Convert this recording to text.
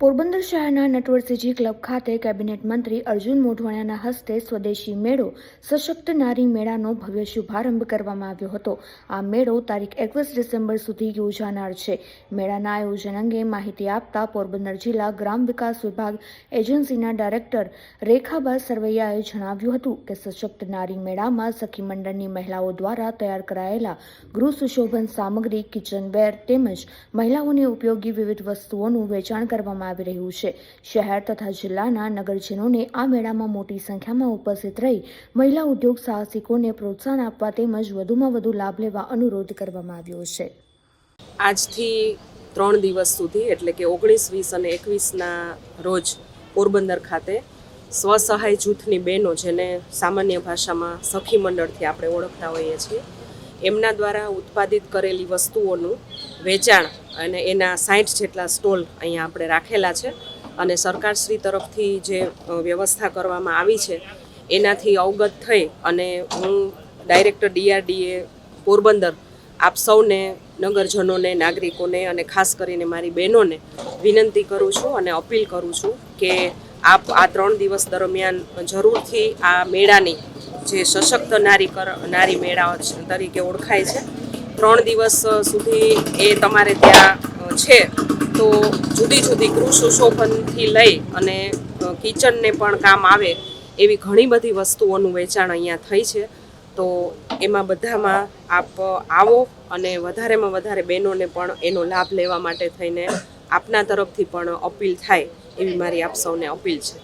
પોરબંદર શહેરના નટવરસિંહજી ક્લબ ખાતે કેબિનેટ મંત્રી અર્જુન મોઢવાણાના હસ્તે સ્વદેશી મેળો, સશક્ત નારી મેળાનો ભવ્ય શુભારંભ કરવામાં આવ્યો હતો. આ મેળો તારીખ એકવીસ ડિસેમ્બર સુધી યોજાનાર છે. મેળાના આયોજન અંગે માહિતી આપતા પોરબંદર જિલ્લા ગ્રામ વિકાસ વિભાગ એજન્સીના ડાયરેક્ટર રેખાબા સરવૈયાએ જણાવ્યું હતું કે સશક્ત નારી મેળામાં સખી મંડળની મહિલાઓ દ્વારા તૈયાર કરાયેલા ગૃહ સુશોભન સામગ્રી, કિચનવેર તેમજ મહિલાઓને ઉપયોગી વિવિધ વસ્તુઓનું વેચાણ કરવામાં આવી રહ્યું છે. શહેર તથા જિલ્લાના નગરજનોને આ મેળામાં મોટી સંખ્યામાં ઉપસ્થિત રહી મહિલા ઉદ્યોગ સાહસિકોને પ્રોત્સાહન આપવા તેમજ વધુમાં વધુ લાભ લેવા અનુરોધ કરવામાં આવ્યો છે. આજથી ત્રણ દિવસ સુધી, એટલે કે ઓગણીસ, વીસ અને એકવીસના રોજ પોરબંદર ખાતે સ્વસહાય જૂથની બહેનો, જેને સામાન્ય ભાષામાં સખી મંડળથી આપણે ઓળખતા હોઈએ છીએ, એમના દ્વારા ઉત્પાદિત કરેલી વસ્તુઓનું વેચાણ અને એના સાઠ જેટલા સ્ટોલ અહીંયા આપણે રાખેલા છે. અને સરકારશ્રી તરફથી જે વ્યવસ્થા કરવામાં આવી છે, એનાથી અવગત થઈ અને હું ડાયરેક્ટર ડીઆરડીએ પોરબંદર આપ સૌને, નગરજનોને, નાગરિકોને અને ખાસ કરીને મારી બહેનોને વિનંતી કરું છું અને અપીલ કરું છું કે આપ આ ત્રણ દિવસ દરમિયાન જરૂરથી આ મેળાની જે સશક્ત નારી કર નારી મેળા તરીકે ઓળખાય છે ત્રણ દિવસ સુધી એ તમારે ત્યાં છે. તો જુદી જુદી ગૃહ સુશોભનથી લઈ અને કિચનને પણ કામ આવે એવી ઘણી બધી વસ્તુઓનું વેચાણ અહીંયા થઈ છે. તો એમાં બધામાં આપ આવો અને વધારેમાં વધારે બહેનોને પણ એનો લાભ લેવા માટે થઈને આપના તરફથી પણ અપીલ થાય એવી મારી આપ સૌને અપીલ છે.